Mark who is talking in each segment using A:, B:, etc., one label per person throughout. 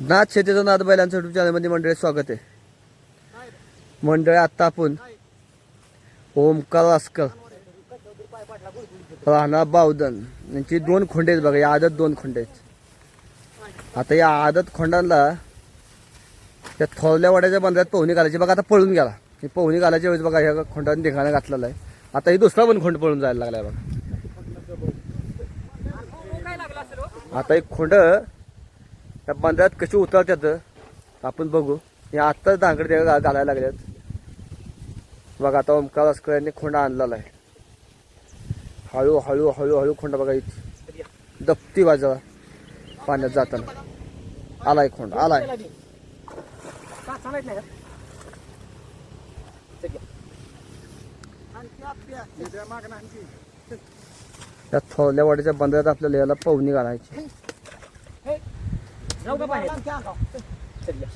A: नाथ शेतीचं नाथ बैलांचं युट्यूब चॅनलमध्ये मंडळी स्वागत आहे. मंडळी आत्ता आपण ओमकार वास्कर राहणार बावधन यांची दोन खोंडे आहेत बघा या आदत दोन खोंडे आहेत. आता या आदत खोंडांना त्या थोरल्या वाड्याच्या बंधात पोहणी घालायची. बघा आता पळून गेला. ही पोहणी घालायच्या वेळेस बघा ह्या खोंडाने धिंगाणा घातलेला आहे. आता ही दुसरा पण खोंड पळून जायला लागलाय बघा. आता एक खोंड त्या बंधात कशी उतरतात आपण बघू. हे आत्ताच दांगड त्या घालायला लागल्यात. बघा आता ओमकार असकर यांनी खोंडा आणलेला आहे. हळू हळू हळू हळू खोंडा बघा इथे. दप्ती बाजूला पाण्यात जाताना. आलाय खोंड आलाय. मागणार थोरल्या थोरल्यावाडीच्या बंदरात आपल्याला याला पवनी घालायची.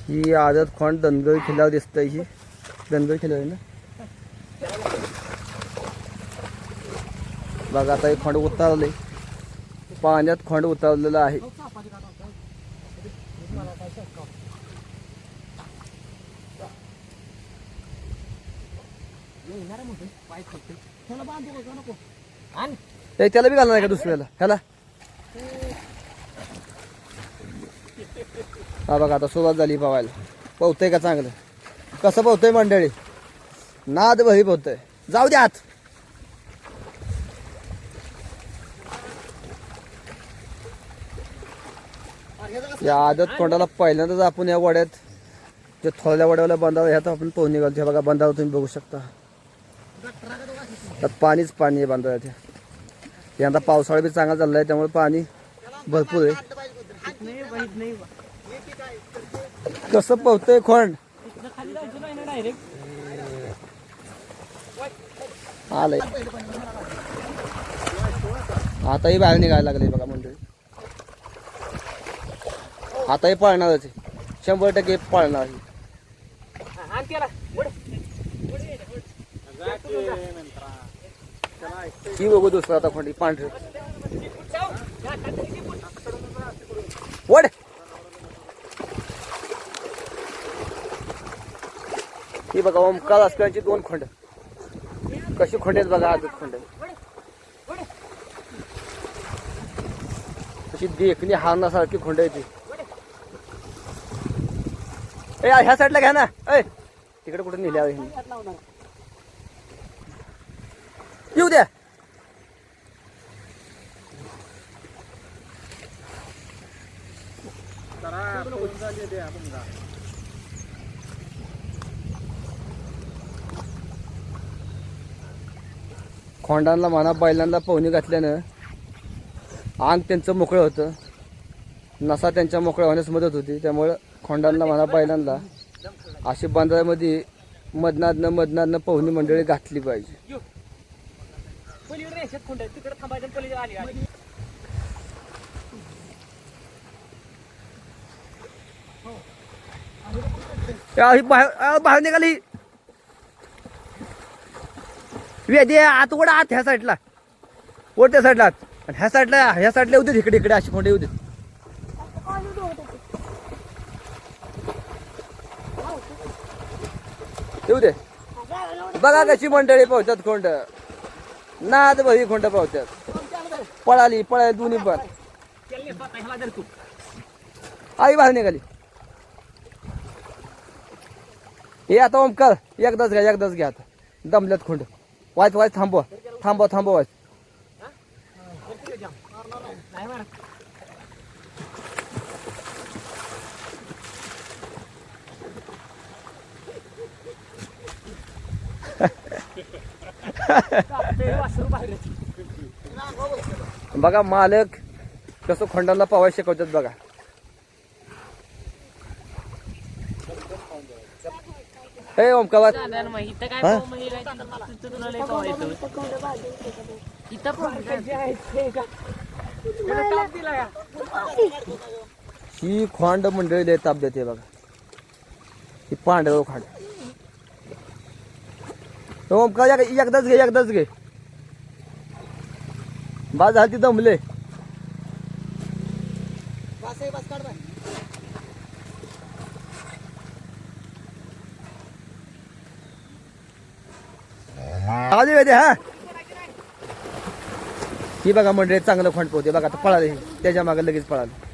A: ही आदत खोंड दनगळ किल्ल्यावर दिसतंय ही? दनगळ किल्ल्यावर ना? बघा आता हे खोंड उतारले. पाण्यात खोंड उतरलेलं आहे. ए, त्याला त्याला बी घालणार का दुसऱ्याला? ह्याला? हा बघा आता सुरुवात झाली पवायला पोहतंय का चांगलं? कसं पोहतंय मंडळी? नाद भरी पोहतंय. जाऊ द्या आत. या आदत कोंडाला पहिल्यांदाच आपण या वड्यात जे थोड्या वड्याला बंधावर ह्यात आपण पोहून निघालो हे बघा बंधावर तुम्ही बघू शकता. त्यात पाणीच पाणी आहे त्या यंदा पावसाळा बी चांगला चाललाय आहे त्यामुळे पाणी भरपूर आहे. कसं पोहतंय खोंड? आलंय. आताही बाहेर निघायला लागले बघा मंडळी. आताही पळणारच शंभर टक्के पळणार आहे. ही बघू दुसरा आता खोंडी पांढरी. वड! ही बघा ओमकार असल्याची दोन खोंड. कशी खोंड आहेत बघा आजच खोंड अशी देखणी हारण्यासारखी खोंड आहे ती ए ह्या साईडला घ्या ना. ए तिकडे कुठे नेल्या येऊ द्या. खोंडांना म्हणा बैलांना पोहणी घातल्यानं अंग त्यांचं मोकळं होतं. नसा त्यांच्या मोकळ्या होण्यास मदत होती. त्यामुळं खोंडांना म्हणा बैलांना अशी बांधामध्ये मधनादनं मधनादनं पोहणी मंडळी घातली पाहिजे. या, ही बाहेर आली बाहेर निघाली. वेदी आत ओढ आत ह्या साईडला ओढ त्या साईडला आणि ह्या साईडला ह्या साईडला येऊ दे इकडे इकडे अशी खोंडे येऊ दे. येऊ दे. बघा कशी मंडळी पोहतात खोंड नाद भाई खोंड पोहतात पळाली पळाली दोन्ही पण. आई बाहेर निघाली. हे आता ओमकार एकदाच घ्या एकदाच घ्या आता. दमल्यात खोंड. वाच वाच थांबवा. थांबवा थांबवा वाच बघा मालक कसं खोंडांना पवाय शिकवतात बघा. हे
B: काय
A: हा? खोंड मंडळी ताप देते बघा. ही पांढरं खोंड. ओमकार एक- एकदाच घे एकदाच घे. बाज झाली दमले. आवाज वेदे हा? ही बघा मंडळी चांगलं खोंड पोहते बघा आता पळाले त्याच्यामागे लगेच पळाले.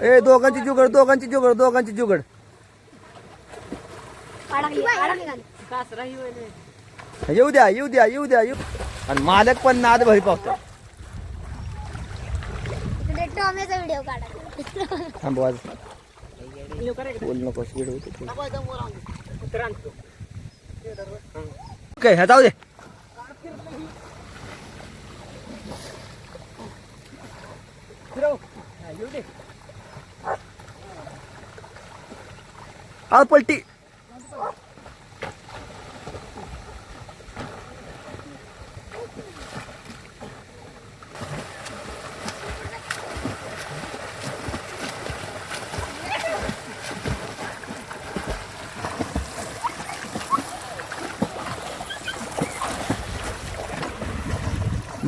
A: ए दोघांची जुगड दोघांची जुगड दोघांची जुगड. येऊ द्या येऊ द्या येऊ द्या येऊ. आणि मालक पण नाद भरी पावतो. बोल नको स्पीड होते ओके ह्या जाऊ दे. पलटी.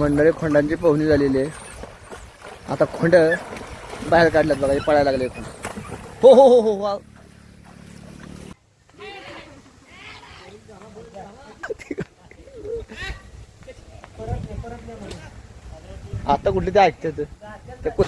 A: मंडळी खोंडांची पोहणी झालेली आहे. आता खोंड बाहेर काढल्यात बघा हे पळायला लागले हो हो हो हो वा आता कुठली ते ऐकतात ते. कु-